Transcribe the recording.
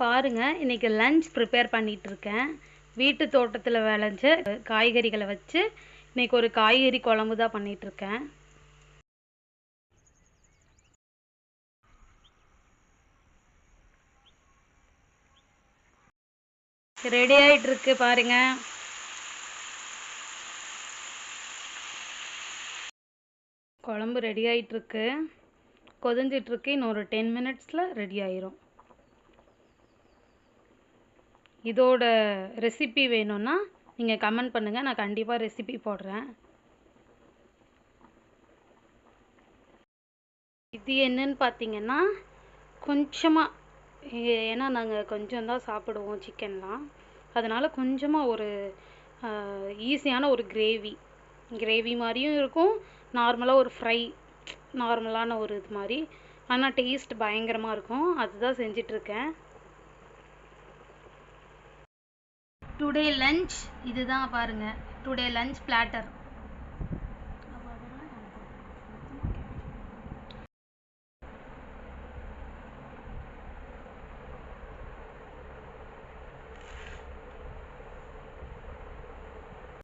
பாருங்கள் இன்னைக்கு lunch prepare பண்ணிகிட்ருக்கேன் இருக்கேன் வீட்டு தோட்டத்தில் விளைஞ்ச காய்கறிகளை வச்சு இன்னைக்கு ஒரு காய்கறி குழம்பு தான் பண்ணிகிட்ருக்கேன் ரெடி ஆகிட்டுருக்கு பாருங்க. குழம்பு ரெடி ஆகிட்டுருக்கு கொதிஞ்சிட்ருக்கு இன்னும் ஒரு டென் மினிட்ஸில் ரெடி ஆயிரும். இதோட ரெசிபி வேணும்னா நீங்கள் கமெண்ட் பண்ணுங்கள் நான் கண்டிப்பாக ரெசிபி போடுறேன். இது என்னன்னு பார்த்தீங்கன்னா கொஞ்சமாக ஏன்னா நாங்கள் கொஞ்சம் தான் சாப்பிடுவோம் சிக்கன்லாம் அதனால் கொஞ்சமாக ஒரு ஈஸியான ஒரு கிரேவி கிரேவி மாதிரியும் இருக்கும். நார்மலாக ஒரு ஃப்ரை நார்மலான ஒரு இது மாதிரி. ஆனால் டேஸ்ட் பயங்கரமாக இருக்கும். அதுதான் செஞ்சிட்ருக்கேன் டுடே லஞ்ச் இதுதான் பாருங்க. Today lunch platter